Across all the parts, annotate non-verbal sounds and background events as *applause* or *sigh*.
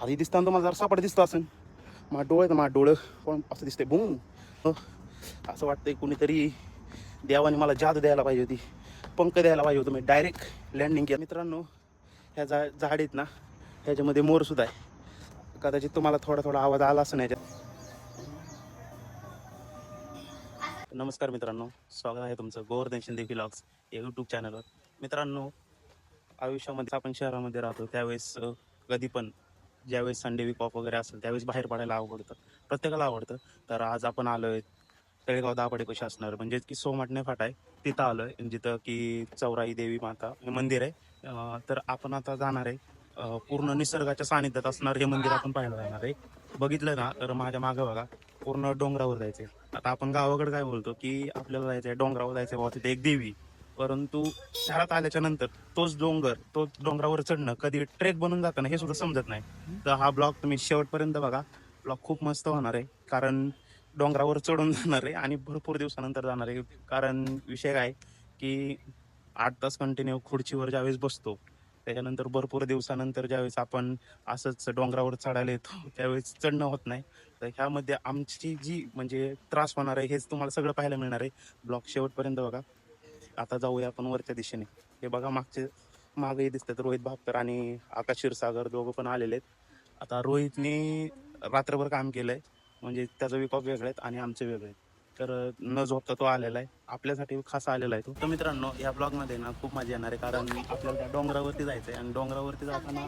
आधी दिसताना तुम्हाला जरा सापड दिसतो असं मा डोळं तर मा डोळं पण असं दिसतंय. बुम. असं वाटतंय कुणीतरी देवाने मला जादू द्यायला पाहिजे होती. पंख द्यायला पाहिजे होतं मी. डायरेक्ट लँडिंग केलं. मित्रांनो ह्या जा झाड आहेत ना ह्याच्यामध्ये मोरसुद्धा आहे. कदाचित तुम्हाला थोडा थोडा आवाज आला असं याच्यात नमस्कार मित्रांनो. स्वागत आहे तुमचं गोवर्धन शिंदे व्लॉग्स या यूट्यूब चॅनलवर मित्रांनो आयुष्यामध्ये आपण शहरामध्ये राहतो त्यावेळेस कधी पण ज्यावेळेस संडे वीक ऑफ वगैरे असेल त्यावेळेस बाहेर पडायला आवडतं. प्रत्येकाला आवडतं. तर आज आपण आलोय तळेगाव दापडे कशी असणार म्हणजेच की सोमाटणे फाटा आहे तिथं आलोय. जिथं की चौराई देवी माता हे मंदिर आहे. तर आपण आता जाणार आहे पूर्ण निसर्गाच्या सानिध्यात असणार हे मंदिर आपण पाहायला जाणार आहे. बघितलं ना तर माझ्या मागं बघा पूर्ण डोंगरावर जायचंय. आता आपण गावाकडे काय बोलतो की आपल्याला जायचंय डोंगरावर जायचंय बाबा तिथे एक देवी. परंतु शहरात आल्याच्यानंतर तोच डोंगर तोच डोंगरावर चढणं कधी ट्रेक बनून जातं ना हे सुद्धा समजत नाही. तर हा ब्लॉग तुम्ही शेवटपर्यंत बघा. ब्लॉग खूप मस्त होणार आहे. कारण डोंगरावर चढून जाणार आहे आणि भरपूर दिवसानंतर जाणार आहे. कारण विषय काय की आठ तास कंटिन्यू खुर्चीवर ज्यावेळेस बसतो त्याच्यानंतर भरपूर दिवसानंतर ज्यावेळेस आपण असंच डोंगरावर चढायला येतो त्यावेळेस चढणं होत नाही. तर ह्यामध्ये आमची जी म्हणजे त्रास होणार आहे हेच तुम्हाला सगळं पाहायला मिळणार आहे. ब्लॉग शेवटपर्यंत बघा. आता जाऊया आपण वरच्या दिशेने. हे बघा मागचे मागही दिसतात रोहित भापकर आणि आकाश क्षीरसागर दोघं पण आलेले आहेत. आता रोहितने रात्रभर काम केलंय म्हणजे त्याचं विकॉप ऑफ वेगळे आहेत आणि आमचे वेगळे आहेत. तर न झोपता तो आलेला आहे. आपल्यासाठी खास आलेला आहे तो. तर मित्रांनो या ब्लॉगमध्ये ना खूप मजा येणार आहे कारण आपल्याला त्या डोंगरावरती जायचं आहे आणि डोंगरावरती जाताना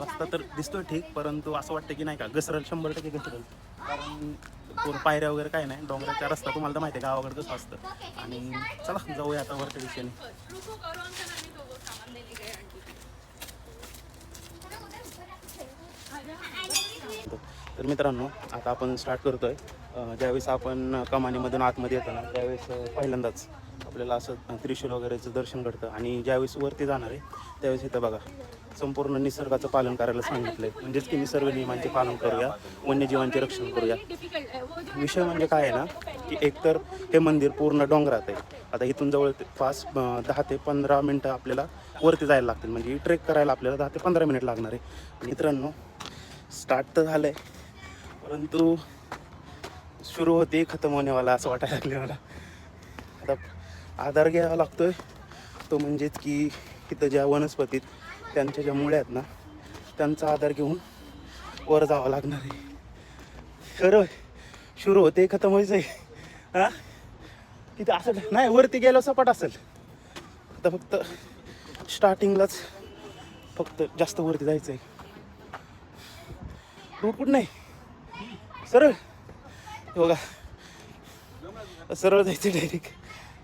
रस्ता तर दिसतोय ठीक परंतु असं वाटतं की नाही का घसरल शंभर टक्के घसरल. कारण पूर्ण पायऱ्या वगैरे काय नाही. डोंगराचा रस्ता तुम्हाला तर माहिती आहे गावाकडे कसं असतं. आणि चला जाऊया आता वरच्या दिशेने. तर मित्रांनो आता आपण स्टार्ट करतोय. आहे ज्यावेळेस आपण कमानीमधून आतमध्ये येतो ना त्यावेळेस पहिल्यांदाच आपल्याला असं त्रिशूल वगैरेचं दर्शन घडतं. आणि ज्यावेळेस वरती जाणार आहे त्यावेळेस इथं बघा. संपूर्ण निसर्गाचं पालन करायला सांगितलंय. म्हणजेच की निसर्ग नियमांचे पालन करूया वन्यजीवांचे रक्षण करूया. विषय म्हणजे काय आहे ना की एकतर हे मंदिर पूर्ण डोंगरात आहे. आता इथून जवळ पाच दहा ते पंधरा मिनटं आपल्याला वरती जायला लागतील. म्हणजे ट्रेक करायला आपल्याला दहा ते पंधरा मिनिट लागणार आहे. मित्रांनो स्टार्ट तर झालं आहे परंतु सुरू होते खतम होण्यावाला असं वाटायला लागले मला. आता आधार घ्यावा लागतोय. तो म्हणजेच की इथं ज्या वनस्पतीत त्यांच्या ज्या मुळ्या आहेत ना त्यांचा आधार घेऊन वर जावं लागणार आहे. खरं सुरू होते खतम व्हायचं आहे हा? तिथं असं नाही वरती गेलो सपाट असेल. आता फक्त स्टार्टिंगलाच फक्त जास्त वरती जायचं आहे रूट कुठं नाही? सरळ. बघा. सरळ जायचं डायरेक्ट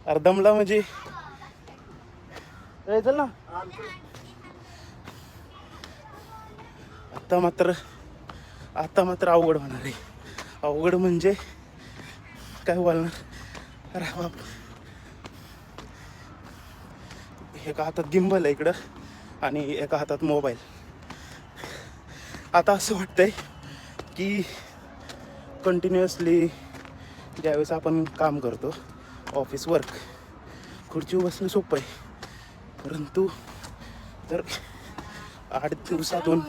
अरे दमला म्हणजे. चल ना. आत्ता मात्र आत्ता मात्र अवघड होणार आहे. अवघड म्हणजे काय बोलणार? अरे बाप. एका हातात गिंबल आहे इकडं आणि एका हातात मोबाईल आता असं वाटतंय की कंटिन्युअसली ज्यावेळेस आपण काम करतो ऑफिस वर्क खुर्चीवर बसणं सोपं आहे. परंतु जर आठ दिवसातून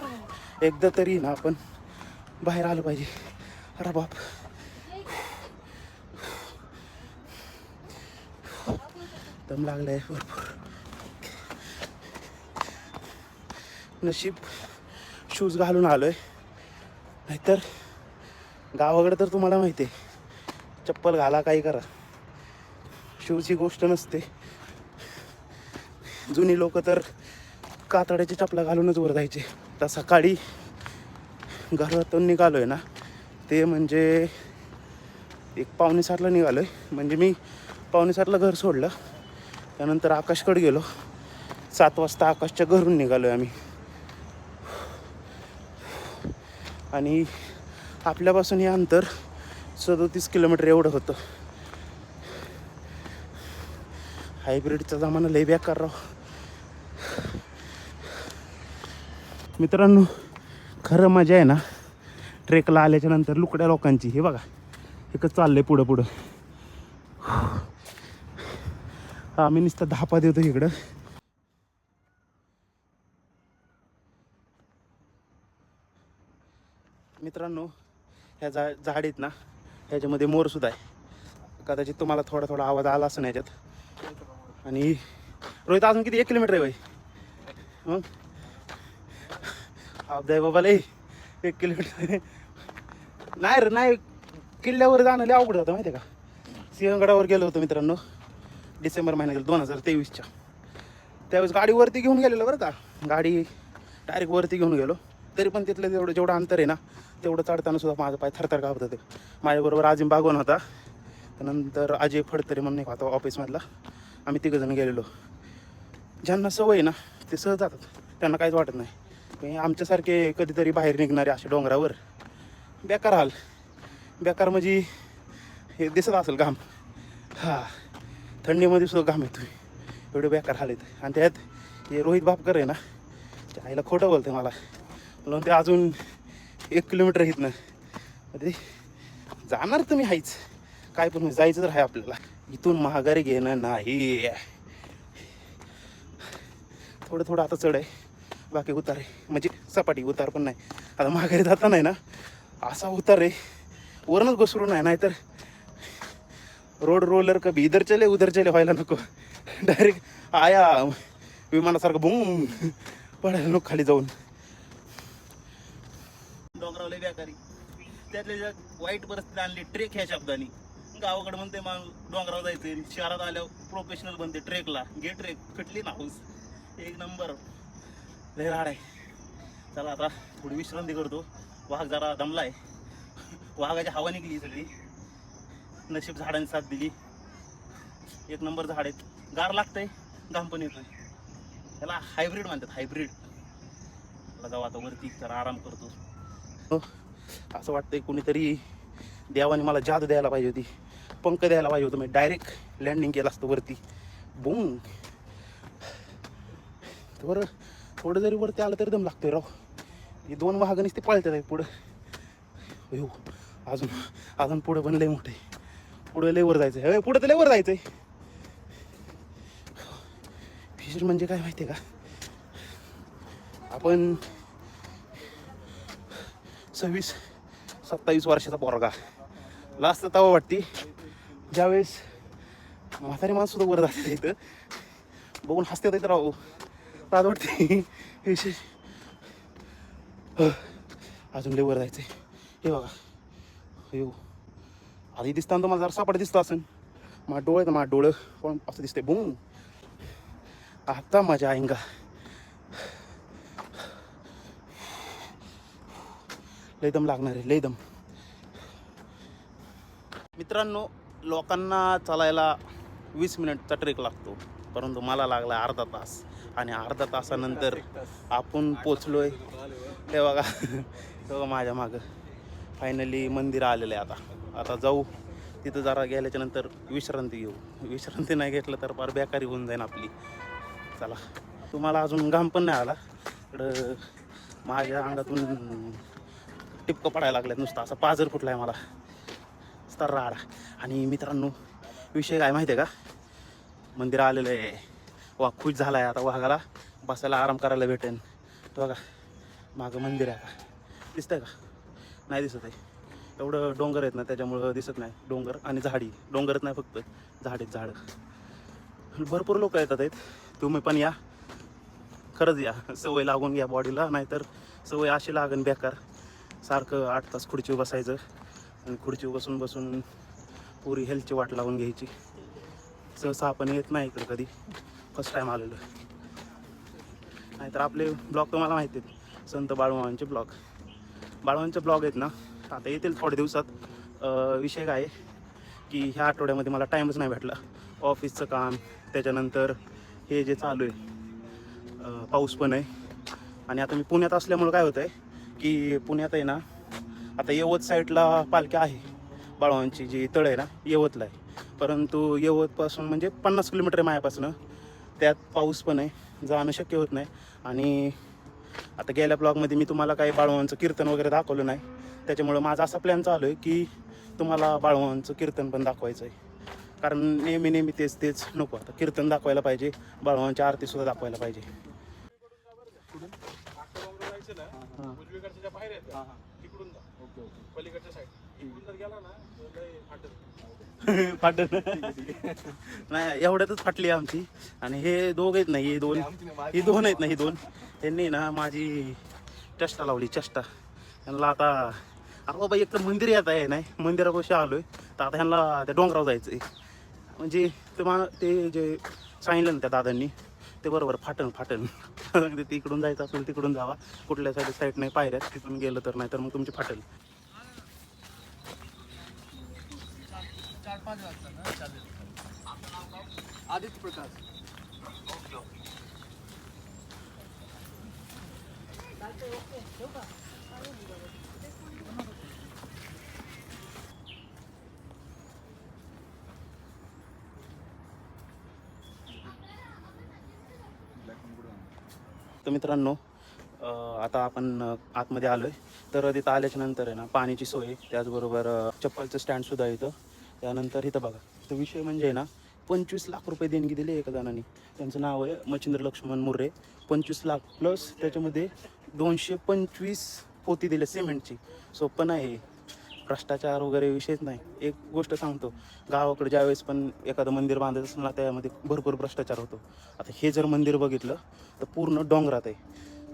एकदा तरी ना आपण बाहेर आलं पाहिजे. अरे बाप. दम लागलाय भरपूर. नशीब शूज घालून आलोय. नाहीतर गावाकडे तर तुम्हाला माहिती आहे. चप्पल घाला काही करा. शूजची गोष्ट नसते. जुनी लोक तर कातड्याची चपला घालूनच वर जायचे. आता सकाळी घरातून निघालो आहे ना ते म्हणजे एक पावणेसातला निघालो आहे म्हणजे मी पावणेसातला घर सोडलं त्यानंतर आकाशकडे गेलो. सात वाजता आकाशच्या घरून निघालो आहे आम्ही. आणि आपल्यापासून हे अंतर सदोतीस किलोमीटर एवढं होतं. हायब्रिडचा जमाना लय बेकार राव. मित्रांनो खरं मजा आहे ना ट्रेकला आल्याच्यानंतर लुकड्या लोकांची. हे बघा एकच चाललंय पुढं पुढं. आम्ही नुसतं धापा देतो इकडं. मित्रांनो ह्या जा झाड आहेत ना ह्याच्यामध्ये मोरसुद्धा आहे. कदाचित तुम्हाला थोडा थोडा आवाज आला असं ह्याच्यात. आणि रोहित अजून किती? एक किलोमीटर आहे भाई. मग? अब बाबा एक किलोमीटर. नाही रे नाही. किल्ल्यावर जाणं लय अवघड होतं माहिती आहे का? सिंहगडावर गेलो होतो मित्रांनो. डिसेंबर महिन्यात दोन हजार तेवीसच्या. त्यावेळेस गाडीवरती घेऊन गेलेलो बरं का. गाडी डायरेक्ट वरती घेऊन गेलो. तरी पण तिथलं जेवढं जेवढं अंतर आहे ना तेवढं चढताना सुद्धा माझं पाय थरथर कापत होते. माझ्याबरोबर अजिम बागवण होता. त्यानंतर अजय फडतरे म्हणून एक होता ऑफिसमधला. आम्ही तिघंजण गेलेलो. ज्यांना सवय आहे ना ते सहज जातात. त्यांना काहीच वाटत नाही. तुम्ही आमच्यासारखे कधीतरी बाहेर निघणारे असे डोंगरावर बेकार हाल. बेकार म्हणजे हे दिसत असेल घाम. हा थंडीमध्ये सुद्धा घाम येतो एवढे बेकार हाल आहेत. आणि त्यात हे रोहित बापकर आहे ना त्या आईला खोटं बोलते मला. म्हणून ते अजून एक किलोमीटर येत ना. ते जाणार तुम्ही हायच काय पण जायचं तर आहे आपल्याला. इथून महागारी घेणं नाही. थोडं थोडं आता चढ आहे. बाकी उतार आहे म्हणजे सपाटी उतार पण नाही. आता माघारी जाताना नाही ना? असा उतार आहे वरूनच घसरून आहे नाहीतर रोड रोलर कभी इधर चले उधर चले व्हायला नको. डायरेक्ट आया विमानासारखं बुम पडायला नको खाली जाऊन. डोंगरावले व्यापारी. त्यातले ज्या वाईट परिस्थिती आणली ट्रेक ह्या शब्दाने. गावाकडे म्हणते मग डोंगरावर जायचं शहरात आल्यावर प्रोफेशनल बनते ट्रेकला. घे ट्रेक कटली ना हाऊस. एक नंबर. लय राड आहे. चला आता थोडी विश्रांती करतो. वाघ जरा दमलाय. वाघाची हवा निघली सगळी. नशीब झाडांनी साथ दिली. एक नंबर झाड आहेत. गार लागतंय घाम पण येतोय. त्याला हायब्रिड म्हणतात हायब्रिड जाऊ आता वरती जरा आराम करतो. हो, असं वाटतंय कोणीतरी देवाने मला जादू द्यायला पाहिजे होती. पंख द्यायला पाहिजे होतं. मी डायरेक्ट लँडिंग केलं असतं वरती. बोंग तर थोडं जरी वरती आलं तरी दम लागतोय राव. हे दोन वाहगणीच ते पळतात आहे पुढं. अयो अजून अजून पुढं पण लय मोठे पुढं लयवर जायचं आहे पुढं तर लयवर जायचं आहे फिशर म्हणजे काय माहिती आहे का? आपण सव्वीस सत्तावीस वर्षाचा पोरगा. लास्ट तवा वाटते. ज्यावेळेस म्हातारी माणसं सुद्धा वर जाते इथं बघून हसते येत राहू रात विशेष अजून लय वर जायचंय. हे बघा. हो आधी दिसताना तुम्हाला जरा सापड दिसतो असेल मा डोळे तर मा डोळं. पण असं दिसतंय? बुंग आता माझ्या आईंगा. लय दम लागणार आहे लय दम. मित्रांनो लोकांना चालायला वीस मिनिटचा ट्रेक लागतो. परंतु मला लागला अर्धा तास. आणि अर्धा तासानंतर आपण पोचलोय. हे बघा हे बघा माझ्या मागं. फायनली मंदिर आलेलं आहे आता. आता जाऊ. तिथं जरा गेल्याच्यानंतर विश्रांती घेऊ. विश्रांती नाही घेतलं तर फार बेकारी होऊन जाईल आपली. चला. तुम्हाला अजून घाम पण नाही आला. इकडं माझ्या अंगातून टिपकं पडायला लागल्यात नुसतं. असा पाजर फुटला आहे मला. तर राडा आणि मित्रांनो विषय काय माहिती आहे का? मंदिर आलेलं आहे. वाघ खुश झाला आहे आता वाघाला. बसायला आराम करायला भेटेन. तो बघा मागं मंदिर आहे का दिसतंय का? नाही दिसत आहे. एवढं डोंगर आहेत ना त्याच्यामुळं दिसत नाही. डोंगर आणि झाडी. डोंगरच नाही फक्त. झाड झाडं. भरपूर लोक येतात आहेत. तुम्ही पण या. खरंच या. सवय लागून घ्या बॉडीला नाहीतर सवय अशी लागन बेकार. सारखं आठ तास खुर्ची बसायचं आणि खुर्ची बसून बसून पुरी हेल्थची वाट लावून घ्यायची. सहसा आपण येत नाही इकडं कधी. फर्स्ट टाईम आलेलो आहे. नाहीतर आपले ब्लॉग तुम्हाला माहिती आहेत. संत बाळूमावांचे ब्लॉग. बाळूमांचे ब्लॉग आहेत ना आता येतील थोड्या दिवसात. विषय काय की ह्या आठवड्यामध्ये मला टाईमच नाही भेटला. ऑफिसचं काम त्याच्यानंतर हे जे चालू आहे पाऊस पण आहे. आणि आता मी पुण्यात असल्यामुळं काय होतं आहे की पुण्यात आहे ना आता यवत साईडला पालख्या आहे. बाळवांची जी तळ आहे ना यवतला आहे. परंतु यवतपासून म्हणजे पन्नास किलोमीटर आहे मायापासून. त्यात पाऊस पण आहे जाणं शक्य होत नाही. आणि आता गेल्या ब्लॉगमध्ये मी तुम्हाला काही बाळवांचं कीर्तन वगैरे दाखवलं नाही. त्याच्यामुळं माझा असा प्लॅन चालू आहे की तुम्हाला बाळवांचं कीर्तन पण दाखवायचं आहे. कारण नेहमी नेहमी तेच तेच नको. आता कीर्तन दाखवायला पाहिजे बाळवांची आरतीसुद्धा दाखवायला पाहिजे. तिकडून जा. Okay okay. पलीकडच्या साईड इकडून जर गेला ना *laughs* फाटेल. नाही एवढ्यातच फाटली आमची. आणि हे दोघ आहेत नाही हे दोन. ही दोन आहेत ना ही दोन. त्यांनी ना माझी चष्टा लावली चष्टा. त्यांना आता अरे बाबा एक तर मंदिर येत आहे नाही? मंदिरापाशी आलोय. तर आता ह्यांना त्या डोंगरावर जायचं आहे म्हणजे ते मा ते जे सांगितलं ना त्या दादांनी ते बरोबर फाटन फाटन. *laughs* ते तिकडून जायचं असेल तिकडून जावा. कुठल्या साईड साईड नाही पायऱ्यात तिथून गेलं तर नाही तर मग तुमची फाटेल पाच वाजता ना चालेल. आदित्य प्रकाश. तर मित्रांनो आता आपण आतमध्ये आलोय. तर तिथं आल्याच्यानंतर आहे ना पाण्याची सोय. त्याचबरोबर चप्पलचं स्टँडसुद्धा इथं. त्यानंतर इथं बघा तो विषय म्हणजे आहे ना पंचवीस लाख रुपये देणगी दिली एका जणांनी त्यांचं नाव आहे मच्छिंद्र लक्ष्मण मुर्रे. पंचवीस लाख प्लस त्याच्यामध्ये दोनशे पंचवीस पोती दिले सिमेंटची. सोपं आहे भ्रष्टाचार वगैरे विषयच नाही. एक गोष्ट सांगतो गावाकडे ज्यावेळेस पण एखादं मंदिर बांधत असणार त्यामध्ये भरपूर भ्रष्टाचार होतो. आता हे जर मंदिर बघितलं तर पूर्ण डोंगरात आहे.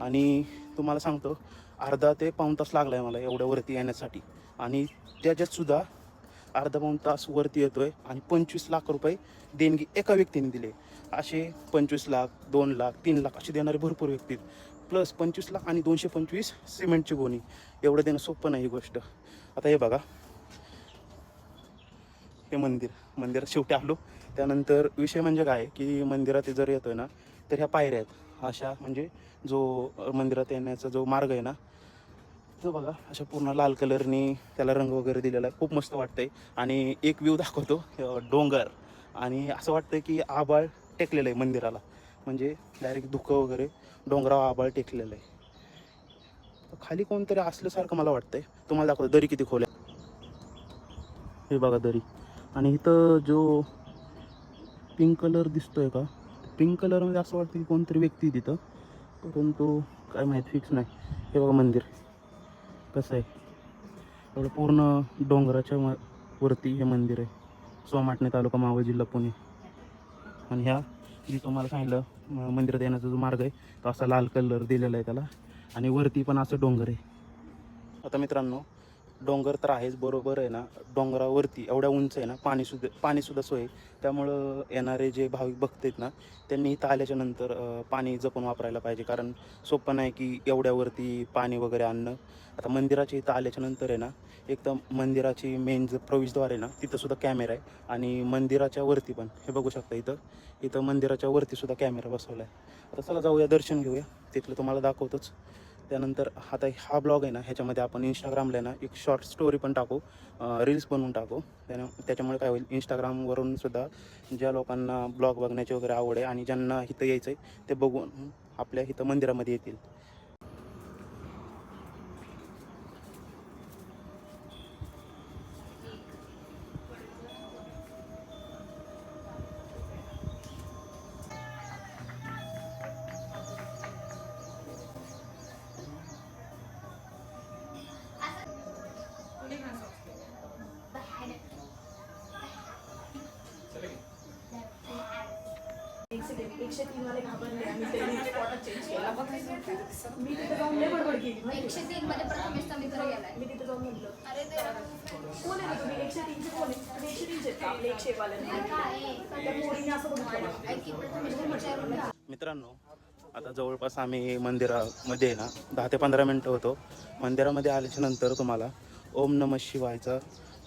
आणि तुम्हाला सांगतो अर्धा ते पाऊण तास लागला आहे मला एवढ्या वरती येण्यासाठी. आणि त्याच्यातसुद्धा अर्धा पाऊण तास वरती येतोय आणि पंचवीस लाख रुपये देणगी एका व्यक्तीने दिले. असे पंचवीस लाख दोन लाख तीन लाख असे देणारे भरपूर व्यक्ती आहेत. प्लस पंचवीस लाख आणि दोनशे पंचवीस सिमेंटची गोणी. एवढं देणं सोपं नाही ही गोष्ट. आता हे बघा. हे मंदिर. मंदिरात शेवटी आलो. त्यानंतर विषय म्हणजे काय? की मंदिरात जर येतोय ना तर ह्या पायऱ्या आहेत. अशा म्हणजे जो मंदिरात येण्याचा जो मार्ग आहे ना इथं बघा. अशा पूर्ण लाल कलरनी त्याला रंग वगैरे दिलेला आहे. खूप मस्त वाटतंय. आणि एक व्ह्यू दाखवतो डोंगर. आणि असं वाटतंय की आबाळ टेकलेलं आहे मंदिराला. म्हणजे डायरेक्ट धुकं वगैरे डोंगरावर आबाळ टेकलेलं आहे. खाली कोणतरी असल्यासारखं मला वाटतंय. तुम्हाला दाखवतो दरी किती खोल आहे. हे बघा दरी. आणि इथं जो पिंक कलर दिसतोय का पिंक कलरमध्ये असं वाटतं की कोणतरी व्यक्ती तिथं. परंतु काय माहीत फिक्स नाही. हे बघा मंदिर. कसं आहे? एवढं पूर्ण डोंगराच्या वरती हे मंदिर आहे. सोमाटणे तालुका मावळ जिल्हा पुणे. आणि ह्या जी तुम्हाला सांगितलं मंदिरात येण्याचा जो मार्ग आहे तो असा लाल कलर दिलेला आहे त्याला. आणि वरती पण असं डोंगर आहे. आता मित्रांनो डोंगर तर आहेच बरोबर आहे ना? डोंगरावरती एवढ्या उंच आहे ना पाणीसुद्धा पाणीसुद्धा सोय त्यामुळं येणारे जे भाविक भक्त आहेत ना त्यांनी इथं आल्याच्यानंतर पाणी जपून वापरायला पाहिजे. कारण सोपं नाही की एवढ्यावरती पाणी वगैरे आणणं. आता मंदिराच्या इथं आल्याच्यानंतर आहे ना एक तर मंदिराची मेन जर प्रवेशद्वार आहे ना तिथंसुद्धा कॅमेरा आहे. आणि मंदिराच्या वरती पण हे बघू शकता इथं. इथं मंदिराच्या वरतीसुद्धा कॅमेरा बसवला आहे. आता चला जाऊया दर्शन घेऊया. तिथलं तुम्हाला दाखवतोच. त्यानंतर आता हा ब्लॉग आहे ना ह्याच्यामध्ये आपण इंस्टाग्रामला आहे ना एक शॉर्ट स्टोरी पण टाकू रील्स बनवून टाकू. त्यानं त्याच्यामुळे काय होईल इंस्टाग्रामवरून सुद्धा ज्या लोकांना ब्लॉग बघण्याची वगैरे आवड आहे आणि ज्यांना इथं यायचं आहे ते बघून आपल्या इथं मंदिरामध्ये येतील. मी तिथे जाऊन लय बडबड केली माहिती एकशे तीन मध्ये प्रथमेश मित्र गेलाय मी तिथे जाऊन म्हटलं अरे ते कोण आहे रे तुम्ही? एकशे तीनचे कोण आहे? तुम्ही एकशे तीनचे आहेत का? आपले एकशे एक वाले त्या पोरीने असं बघितलं मला. ऐक की प्रथमेश विचारून घ्या. मित्रांनो आता जवळपास आम्ही मंदिरामध्ये आहे ना दहा ते पंधरा मिनटं होतो. मंदिरामध्ये आल्याच्यानंतर तुम्हाला ओम नम शिवायचा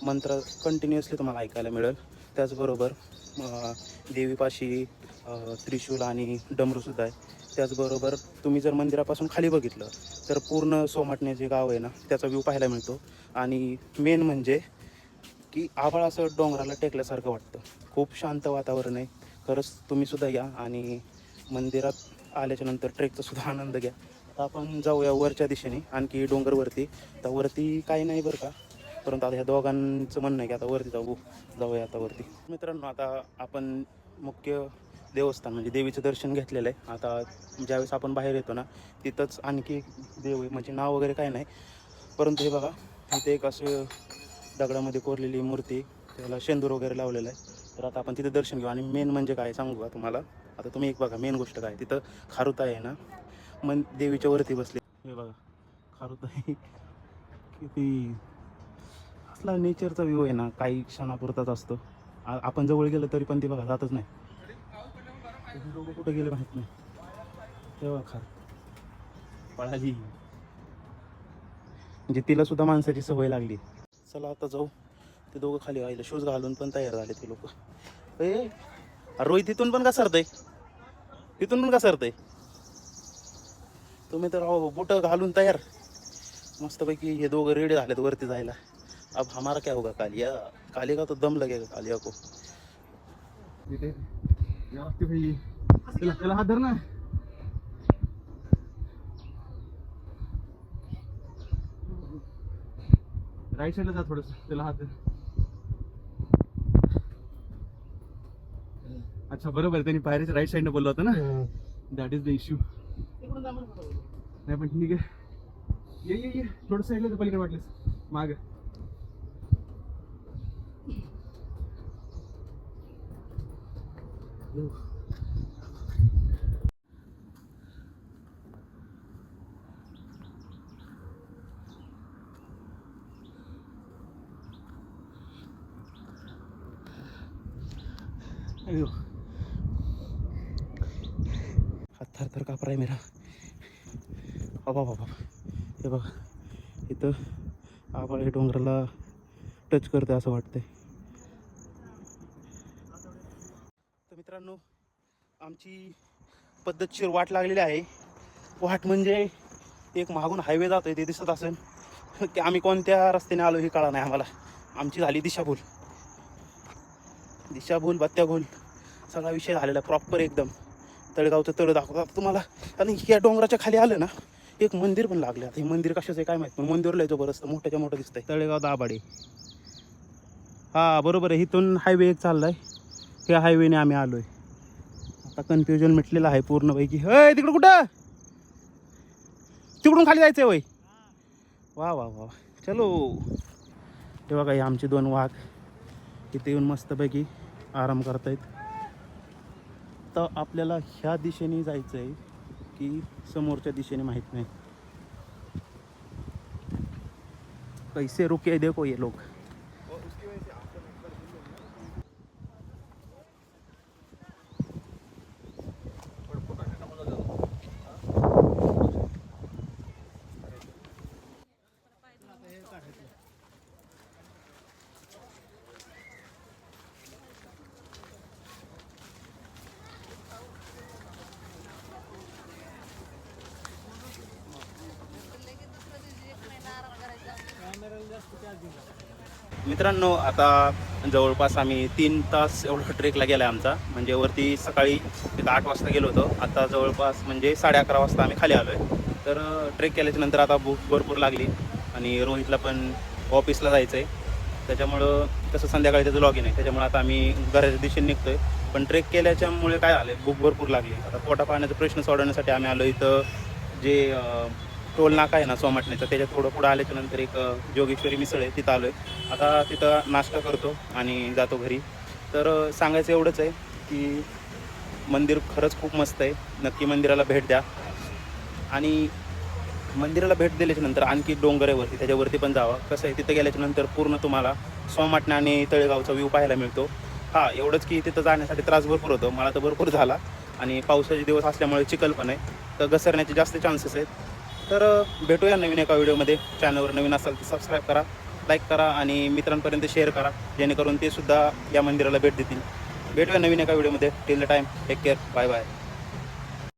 मंत्र कंटिन्युअसली तुम्हाला ऐकायला मिळेल. त्याचबरोबर अं, देवीपाशी अं, त्रिशूल आणि डमरूसुद्धा आहे. त्याचबरोबर तुम्ही जर मंदिरापासून खाली बघितलं तर पूर्ण सोमाटणे जे गाव आहे ना त्याचा व्ह्यू पाहायला मिळतो. आणि मेन म्हणजे की आभाळ असं डोंगराला टेकल्यासारखं वाटतं. खूप शांत वातावरण आहे. खरंच तुम्ही सुद्धा या आणि मंदिरात आल्याच्यानंतर *laughs* आनंद घ्या. तर आपण जाऊया वरच्या दिशेने आणखी डोंगरवरती तर वरती काही नाही बरं का. परंतु आता ह्या दोघांचं म्हणणं आहे की आता वरती जाऊ. जाऊया आता वरती. मित्रांनो आता आपण मुख्य देवस्थान म्हणजे देवीचं दर्शन घेतलेलं आहे. आता ज्यावेळेस आपण बाहेर येतो ना तिथंच आणखी एक देव आहे. म्हणजे नाव वगैरे काय नाही. परंतु हे बघा इथे एक असं दगडामध्ये कोरलेली मूर्ती त्याला शेंदूर वगैरे लावलेला आहे. तर आता आपण तिथं दर्शन घेऊ. आणि मेन म्हणजे काय सांगू का तुम्हाला? आता तुम्ही एक बघा मेन गोष्ट काय तिथं खारुताई आहे ना मन देवीच्या वरती बसले. हे बघा खारुताई किती असला नेचरचा व्ह्यू आहे ना काही क्षणापुरताच असतो. आपण जवळ गेलं तरी पण ते बघा जातच नाही. ते कुठं गेले माहीत नाही. तेव्हा खा पळाली. म्हणजे तिला सुद्धा माणसाची सवय लागली. चला आता जाऊ. ते दोघं खाली व्हायला शूज घालून पण तयार झाले ते लोक. ए रोहित तिथून पण का सरतय? तिथून पण का सरतय? तुम्ही तर अहो बुट घालून तयार. मस्तपैकी हे दोघं रेडी झालेत वरती जायला. अब हमारा क्या होगा कालिया? कालिया का तो दम लगेगा कालिया को. त्याला हात धर ना. राईट साईडला जा थोडस. त्याला हात धर. अच्छा बरोबर. त्यांनी पायरीच्या राईट साईडने बोललं होतं ना? दॅट इज द इश्यू नाही पण ठीक आहे. ये ये ये. थोडं साईडला पलीकडे वाटलेस. माग. हात थर थर कापराय मेरा. बाबा बाबा हे बघा. इथं आबाळ हे डोंगराला टच करते असं वाटतंय तर मित्रांनो आमची पद्धतशीर वाट लागलेली आहे. वाट म्हणजे एक मागून हायवे जातोय ते दिसत असेल. की आम्ही कोणत्या रस्त्याने आलो हे कळा नाही आम्हाला. आमची झाली दिशाभूल दिशाभूल बत्त्याभूल सगळा विषय झालेला प्रॉपर एकदम. तळगावचं तळ दाखवतात तुम्हाला. आणि या डोंगराच्या खाली आलं ना एक मंदिर पण लागलं. आता हे मंदिर कशाचं आहे काय माहीत पण मंदिरला येतो बरं मोठ्याच्या मोठं दिसतंय. तळेगाव दाबाडे हा बरोबर आहे. इथून हायवे एक चाललाय. त्या हायवेने आम्ही आलोय. आता कन्फ्युजन मिटलेलं आहे पूर्णपैकी. हय तिकडं कुठं? तिकडून खाली जायचंय वय वा वा वा चलो. तेव्हा काही आमचे दोन वाघ इथे येऊन मस्तपैकी आराम करतायत. तर आपल्याला ह्या दिशेने जायचं आहे की समोरच्या दिशेने माहीत नाही. कैसे रुके देखो ये लोक. मित्रांनो आता जवळपास आम्ही तीन तास एवढा ट्रेकला गेला आहे आमचा. म्हणजे वरती सकाळी एक आठ वाजता गेलो होतो. आता जवळपास म्हणजे साडे अकरा वाजता आम्ही खाली आलो आहे तर ट्रेक केल्याच्यानंतर आता भूक भरपूर लागली आणि रोहितला पण ऑफिसला जायचं आहे त्याच्यामुळं तसं संध्याकाळी त्याचं लॉगिन आहे. त्याच्यामुळे आता आम्ही घराच्या दिशेने निघतोय. पण ट्रेक केल्याच्यामुळे काय आलं आहे भूक भरपूर लागली. आता पोटा पाण्याचा प्रश्न सोडवण्यासाठी आम्ही आलो इथं. जे टोल नाका आहे ना सोमाटण्याचा त्याच्यात थोडं पुढं आल्याच्यानंतर एक जोगेश्वरी मिसळ आहे तिथं आलो आहे आता तिथं नाश्ता करतो आणि जातो घरी. तर सांगायचं एवढंच आहे की मंदिर खरंच खूप मस्त आहे. नक्की मंदिराला भेट द्या. आणि मंदिराला भेट दिल्याच्या नंतर आणखी डोंगर आहे वरती त्याच्यावरती पण जावा. कसं आहे तिथं गेल्याच्यानंतर पूर्ण तुम्हाला सोमाटणा आणि तळेगावचा व्ह्यू पाहायला मिळतो. हां एवढंच की तिथं जाण्यासाठी त्रास भरपूर होतो. मला तर भरपूर झाला. आणि पावसाचे दिवस असल्यामुळे चिखल पण आहे. तर घसरण्याचे जास्त चान्सेस आहेत. तर भेटूया नवीन एका व्हिडिओमध्ये. चॅनलवर नवीन असाल तर सबस्क्राईब करा लाईक करा आणि मित्रांपर्यंत शेअर करा. जेणेकरून ते सुद्धा या मंदिराला भेट देतील. भेटूया नवीन एका व्हिडिओमध्ये. Till the time take care bye bye